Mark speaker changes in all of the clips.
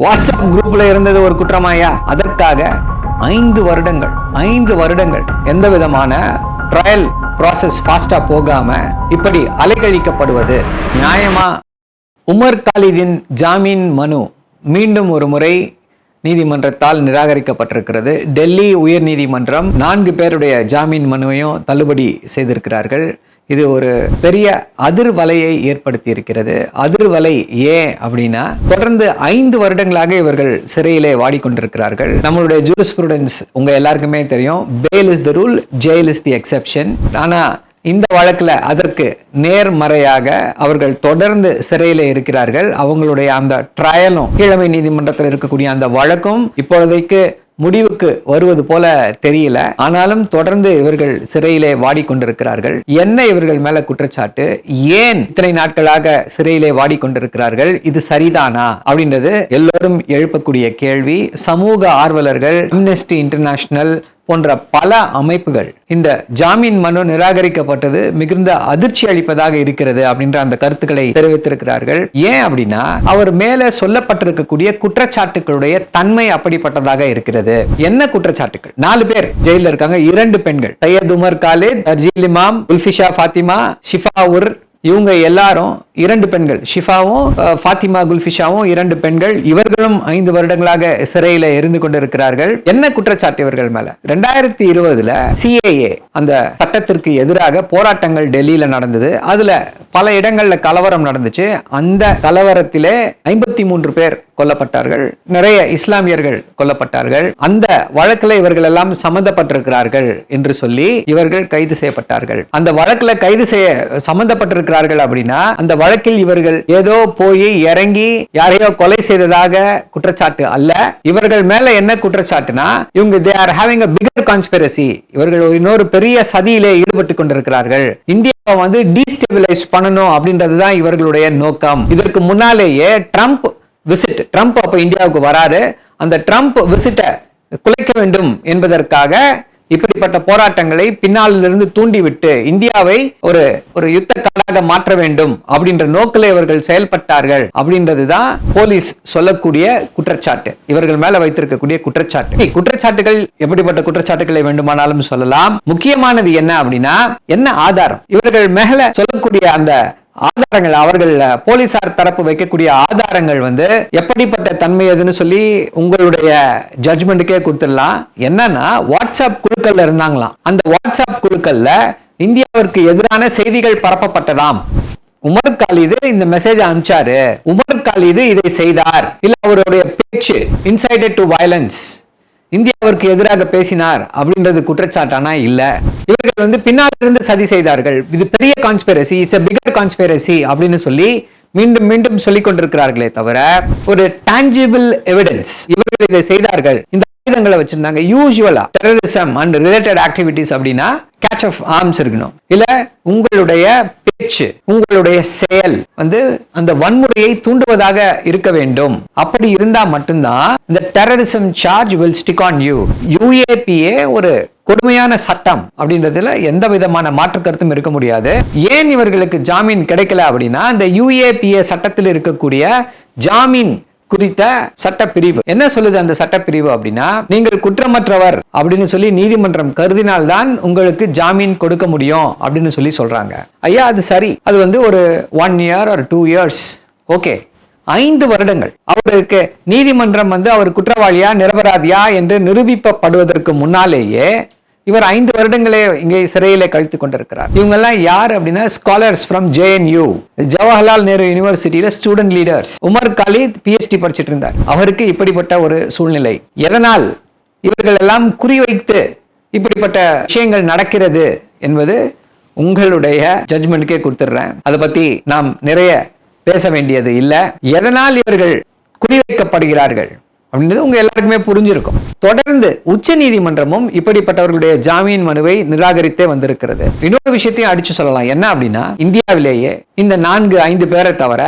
Speaker 1: WhatsApp குரூப்ல இருந்தது ஒரு குற்றமாயா? அதற்காக ஐந்து வருடங்கள் ஐந்து வருடங்கள் எந்த விதமான ட்ரையல் ப்ராசஸ் ஃபாஸ்டா போகாம இப்படி அலைக்கழிக்கப்படுவது நியாயமா? உமர் காலிதின் ஜாமீன் மனு மீண்டும் ஒரு முறை நீதிமன்றத்தால் நிராகரிக்கப்பட்டிருக்கிறது. டெல்லி உயர் நீதிமன்றம் நான்கு பேருடைய ஜாமீன் மனுவையும் தள்ளுபடி செய்திருக்கிறார்கள். இது ஒரு பெரிய அதிர்வலையை ஏற்படுத்தி இருக்கிறது அதிர்வலை ஏன் அப்படின்னா தொடர்ந்து ஐந்து வருடங்களாக இவர்கள் சிறையிலே வாடிக்கொண்டிருக்கிறார்கள். நம்மளுடைய ஜூரிஸ்புரன்ஸ் உங்க எல்லாருக்குமே தெரியும். Bail is the rule jail is the exception ஆனா இந்த வழக்கில் அதற்கு நேர்மறையாக அவர்கள் தொடர்ந்து சிறையில் இருக்கிறார்கள். அவங்களுடைய அந்த ட்ரையலும் கீழமை நீதிமன்றத்தில் இருக்கக்கூடிய அந்த வழக்கும் இப்பொழுதைக்கு முடிவுக்கு வருவது போல தெரியல. ஆனாலும் தொடர்ந்து இவர்கள் சிறையிலே வாடிக்கொண்டிருக்கிறார்கள். என்ன இவர்கள் மேல குற்றச்சாட்டு? ஏன் இத்தனை நாட்களாக சிறையிலே வாடிக்கொண்டிருக்கிறார்கள்? இது சரிதானா? அப்படின்றது எல்லோரும் எழுப்பக்கூடிய கேள்வி. சமூக ஆர்வலர்கள் அம்னெஸ்டி இன்டர்நேஷனல் போன்ற பல அமைப்புகள் இந்த ஜாமீன் மனு நிராகரிக்கப்பட்டது மிகுந்த அதிர்ச்சி அளிப்பதாக இருக்கிறது அப்படின்ற அந்த கருத்துக்களை தெரிவித்திருக்கிறார்கள். ஏன் அப்படின்னா அவர் மேல சொல்லப்பட்டிருக்கக்கூடிய குற்றச்சாட்டுகளுடைய தன்மை அப்படிப்பட்டதாக இருக்கிறது. என்ன குற்றச்சாட்டுகள் நாலு பேர் ஜெயில இருக்காங்க. இரண்டு பெண்கள். சையத் உமர் காலித் அர்ஜில் இமாம் உல்பிஷா ஃபாத்திமா ஷிஃபா உர் இவங்க எல்லாரும் இரண்டு பெண்கள் ஷிஃபாவும் ஃபாத்திமா குல்ஃபிஷாவும் இரண்டு பெண்கள் இவர்களும் ஐந்து வருடங்களாக சிறையில இருந்து கொண்டிருக்கிறார்கள். என்ன குற்றச்சாட்டு இவர்கள் மேல? ரெண்டாயிரத்தி இருபதுல சிஏஏ அந்த சட்டத்திற்கு எதிராக போராட்டங்கள் டெல்லியில நடந்தது. அதுல பல இடங்கள்ல கலவரம் நடந்துச்சு. அந்த கலவரத்திலே ஐம்பத்தி மூன்று பேர் கொல்லப்பட்டார்கள். நிறைய இஸ்லாமியர்கள் கொல்லப்பட்டார்கள். அந்த வழக்கில் இவர்கள் எல்லாம் சம்பந்தப்பட்டிருக்கிறார்கள் என்று சொல்லி இவர்கள் கைது செய்யப்பட்டார்கள். அந்த வழக்கில் கைது செய்ய சம்பந்தப்பட்டிருக்கிறார்கள் அப்படின்னா அந்த வழக்கில் இவர்கள் ஏதோ போய் இறங்கி யாரையோ கொலை செய்ததாக குற்றச்சாட்டு அல்ல. இவர்கள் மேல என்ன குற்றச்சாட்டுனா இவங்க they are having a bigger conspiracy இவர்கள் இன்னொரு பெரிய சதியிலே ஈடுபட்டு கொண்டிருக்கிறார்கள். இந்தியாவை வந்து டீஸ்டெபிலைஸ் பண்ணணும் அப்படின்றது தான் இவர்களுடைய நோக்கம். இதற்கு முன்னாலேயே ட்ரம்ப் விசிட் ட்ரம்ப் அப்போ இந்தியாவுக்கு வராரு. அந்த ட்ரம்ப் விசிட்டை குலைக்க வேண்டும் என்பதற்காக இப்படிப்பட்ட போராட்டங்களை பின்னாலிருந்து தூண்டிவிட்டு இந்தியாவை ஒரு ஒரு யுத்த காடாக மாற்ற வேண்டும் அப்படின்ற நோக்கில் இவர்கள் செயல்பட்டார்கள் அப்படின்றதுதான் போலீஸ் சொல்லக்கூடிய குற்றச்சாட்டு. இவர்கள் மேல வைத்திருக்கக்கூடிய குற்றச்சாட்டு. குற்றச்சாட்டுகள் எப்படிப்பட்ட குற்றச்சாட்டுகளை வேண்டுமானாலும் சொல்லலாம். முக்கியமானது என்ன அப்படின்னா என்ன ஆதாரம்? இவர்கள் மேல சொல்லக்கூடிய அந்த ஆதாரங்கள் அவர்கள் போலீசார் தரப்பு வைக்கக்கூடிய ஆதாரங்கள் வந்து எப்படிப்பட்ட தன்மை எதுன்னு சொல்லி உங்களுடைய ஜட்ஜ்மெண்ட்டுக்கே கொடுத்துடலாம். என்னன்னா வாட்ஸ்அப் குழுக்கள்ல இருந்தாங்களாம். அந்த வாட்ஸ்அப் குழுக்கள்ல இந்தியாவிற்கு எதிரான செய்திகள் பரப்பப்பட்டதாம். உமர் காலிது இந்த மெசேஜ் அனுப்பிச்சாரு. உமர் காலிது இதை செய்தார். இல்ல அவருடைய பேச்சு இன்சைடட் டு வயலன்ஸ் இந்தியாவிற்கு எதிராக பேசினார் அப்படின்றது குற்றச்சாட்டானா இல்ல? இவர்கள் வந்து பின்னால் இருந்து சதி செய்தார்கள். இது பெரிய conspiracy it's a bigger conspiracy அப்படின்னு சொல்லி மீண்டும் மீண்டும் சொல்லிக் கொண்டிருக்கிறார்களே தவிர ஒரு டான்ஜிபிள் எவிடன்ஸ் இவர்கள் இதை செய்தார்கள். இந்த ஆயுதங்களை வச்சிருந்தாங்க. Usually terrorism and related activities அப்படின்னா கேட்ச் ஆஃப் ஆர்ம்ஸ் இருக்கணும். இல்ல உங்களுடைய பேச்சு உங்களுடைய செயல் வந்து அந்த வன்முறையை தூண்டுவதாக இருக்க வேண்டும். அப்படி இருந்தா மட்டும்தான் இந்த terrorism charge will stick on you UAPA ஒரு கொடுமையான சட்டம் அப்படின்றதுல எந்த விதமான மாற்று கருத்தும் இருக்க முடியாது. ஏன் இவர்களுக்கு ஜாமீன் கிடைக்கல அப்படின்னா இந்த யூஏபிஏ சட்டத்தில் இருக்கக்கூடிய ஜாமீன் குறித்த சட்டப்பிரிவு. என்ன சொல்லுது அந்த சட்டப்பிரிவு அப்படின்னா நீங்கள் குற்றமற்றவர் அப்படின்னு சொல்லி நீதிமன்றம் கருதினால்தான் உங்களுக்கு ஜாமீன் கொடுக்க முடியும் அப்படின்னு சொல்லி சொல்றாங்க. ஐயா அது சரி. அது வந்து ஒரு ஒன் இயர் ஒரு டூ இயர்ஸ் ஓகே ஐந்து வருடங்கள். அவருக்கு நீதிமன்றம் வந்து அவர் குற்றவாளியா நிரபராதியா என்று நிரூபிக்கப்படுவதற்கு முன்னாலேயே இவர் ஐந்து வருடங்களே இங்கே சிறையிலே கழித்து கொண்டிருக்கிறார். இவங்க எல்லாம் யார் அப்படின்னா scholars from JNU Jawaharlal Nehru யூனிவர்சிட்டியில student leaders Umar Khalid PhD படிச்சிட்டு இருந்தார். அவருக்கு இப்படிப்பட்ட ஒரு சூழ்நிலை. எதனால்? இவர்கள் எல்லாம் குறிவைத்து இப்படிப்பட்ட விஷயங்கள் நடக்கிறது என்பது உங்களுடைய ஜட்ஜ்மெண்ட்டுக்கே கொடுத்துடுறேன். அதை பத்தி நாம் நிறைய பேச வேண்டியது இல்லை. எதனால் இவர்கள் குறிவைக்கப்படுகிறார்கள் அப்படின்றது உங்க எல்லாருக்குமே புரிஞ்சிருக்கும். தொடர்ந்து உச்ச நீதிமன்றமும் இப்படிப்பட்டவர்களுடைய ஜாமீன் மனுவை நிராகரித்தே வந்திருக்கிறது. இன்னொரு விஷயத்தையும் அடிச்சு சொல்லலாம். என்ன அப்படின்னா இந்தியாவிலேயே இந்த நான்கு ஐந்து பேரை தவிர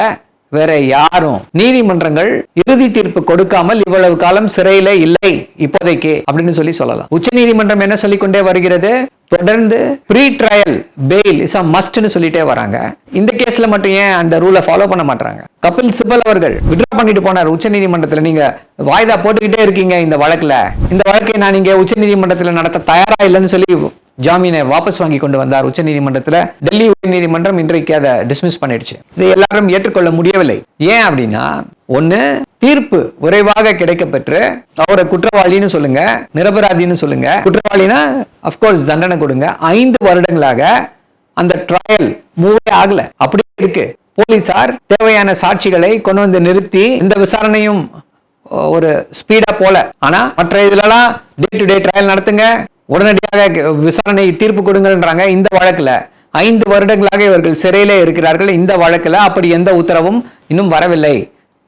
Speaker 1: வேற யாரும் நீதிமன்றங்கள் இறுதி தீர்ப்பு கொடுக்காமல் இவ்வளவு காலம் சிறையில இல்லை இப்போதைக்கு அப்படின்னு சொல்லி சொல்லலாம். உச்ச நீதிமன்றம் என்ன சொல்லிக்கொண்டே வருகிறது? தொடர்ந்து pre trial bail is a மஸ்ட்னு சொல்லிட்டே வராங்க. இந்த கேஸ்ல மட்டும் ஏன் அந்த ரூலை ஃபாலோ பண்ண மாட்டாங்க கபில் சிபல் அவர்கள் விட்ரா பண்ணிட்டு போனார். உச்சநீதிமன்றத்தில் நீங்க வாய்தா போட்டுக்கிட்டே இருக்கீங்க இந்த வழக்குல. இந்த வழக்கை நான் இங்க நீதிமன்றத்தில் நடத்த தயாரா இல்லைன்னு சொல்லி ஜாமீனை வாபஸ் வாங்கி கொண்டு வந்தார் உச்சநீதிமன்றத்தில். டெல்லி உயர்நீதிமன்றம் இன்றைக்கு அதை டிஸ்மிஸ் பண்ணிடுச்சு. இதை எல்லாரும் ஏற்றுக்கொள்ள முடியவில்லை. ஏன் அப்படின்னா ஒண்ணு தீர்ப்பு விரைவாக கிடைக்கப்பெற்று அவரை குற்றவாளின்னு சொல்லுங்க நிரபராதின்னு சொல்லுங்க. குற்றவாளினா அப்கோர்ஸ் தண்டனை கொடுங்க. ஐந்து வருடங்களாக அந்த ட்ரையல் மூவே ஆகல. அப்படியே இருக்கு. போலீசார் தேவையான சாட்சிகளை கொண்டு வந்து நிறுத்தி இந்த விசாரணையும் ஒரு ஸ்பீடா போல. ஆனா மற்ற இதுலலாம் டே டு டே ட்ரையல் நடத்துங்க. உடனடியாக விசாரணை தீர்ப்பு கொடுங்கன்றாங்க இந்த வழக்கில். ஐந்து வருடங்களாக இவர்கள் சிறையிலே இருக்கிறார்கள். இந்த வழக்கில் அப்படி எந்த உத்தரவும் இன்னும் வரவில்லை.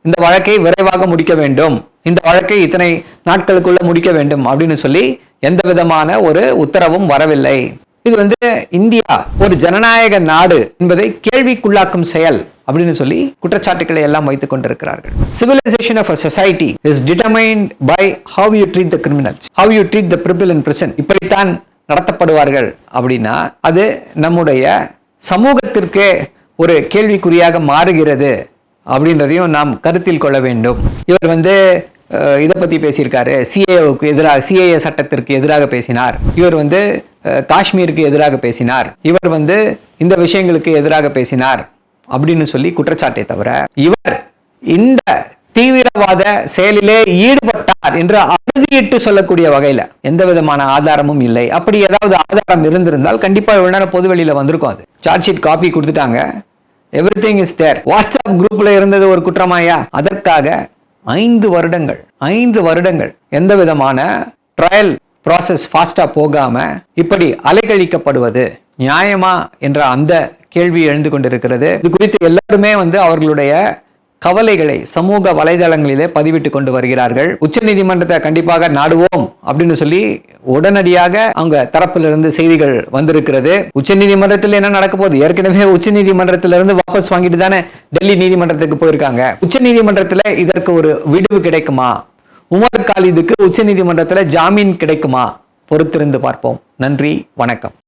Speaker 1: இந்த வழக்கை விரைவாக முடிக்க வேண்டும். இந்த வழக்கை இத்தனை நாட்களுக்குள்ள முடிக்க வேண்டும் அப்படின்னு சொல்லி எந்த விதமான ஒரு உத்தரவும் வரவில்லை. இது வந்து இந்தியா ஒரு ஜனநாயக நாடு என்பதை கேள்விக்குள்ளாக்கும் செயல். அப்படின்னு சொல்லி குற்றச்சாட்டுகளை எல்லாம் வைத்துக் கொண்டிருக்கிறார்கள். Civilization of a society is determined by how you treat the criminals how you treat the people in prison இப்படித்தான் நடத்தப்படுவார்கள் அப்படின்னா அது நம்முடைய சமூகத்திற்கே ஒரு கேள்விக்குறியாக மாறுகிறது அப்படின்றதையும் நாம் கருத்தில் கொள்ள வேண்டும். இவர் வந்து இதை பற்றி பேசியிருக்காரு. சிஏஓக்கு எதிராக சிஏஏ சட்டத்திற்கு எதிராக பேசினார். இவர் வந்து காஷ்மீருக்கு எதிராக பேசினார். இவர் வந்து இந்த விஷயங்களுக்கு எதிராக பேசினார். அப்படின்னு சொல்லி குற்றச்சாட்டை தவிர இவர் இந்த தீவிரவாத செயலிலே ஈடுபட்டார் என்று அறுதியிட்டு சொல்லக்கூடிய வகையில எந்த விதமான ஆதாரமும் இல்லை. அப்படி ஏதாவது ஆதாரம் இருந்திருந்தால் கண்டிப்பா இவ்வளவு நேரம் பொதுவெளியில வந்திருக்கும் அது. சார்ஜ் ஷீட் காப்பி கொடுத்துட்டாங்க. Everything is there WhatsApp குரூப்ல இருந்தது ஒரு குற்றமாயா? அதற்காக ஐந்து வருடங்கள் ஐந்து வருடங்கள் எந்த விதமான ட்ரையல் ப்ராசஸ் ஃபாஸ்டா போகாம இப்படி அலைக்கழிக்கப்படுவது நியாயமா என்ற அந்த கேள்வி எழுந்து கொண்டிருக்கிறது. இது குறித்து எல்லாருமே வந்து அவர்களுடைய கவலைகளை சமூக வலைதளங்களிலே பதிவிட்டு கொண்டு வருகிறார்கள். உச்ச நீதிமன்றத்தை கண்டிப்பாக நாடுவோம் அப்படின்னு சொல்லி உடனடியாக அவங்க தரப்பிலிருந்து செய்திகள் வந்திருக்கிறது. உச்சநீதிமன்றத்தில் என்ன நடக்க போகுது? ஏற்கனவே உச்சநீதிமன்றத்திலிருந்து வாபஸ் வாங்கிட்டு தானே டெல்லி நீதிமன்றத்துக்கு போயிருக்காங்க. உச்சநீதிமன்றத்தில் இதற்கு ஒரு விடுவு கிடைக்குமா? உமர் காலிதுக்கு உச்சநீதிமன்றத்தில் ஜாமீன் கிடைக்குமா? பொறுத்திருந்து பார்ப்போம். நன்றி வணக்கம்.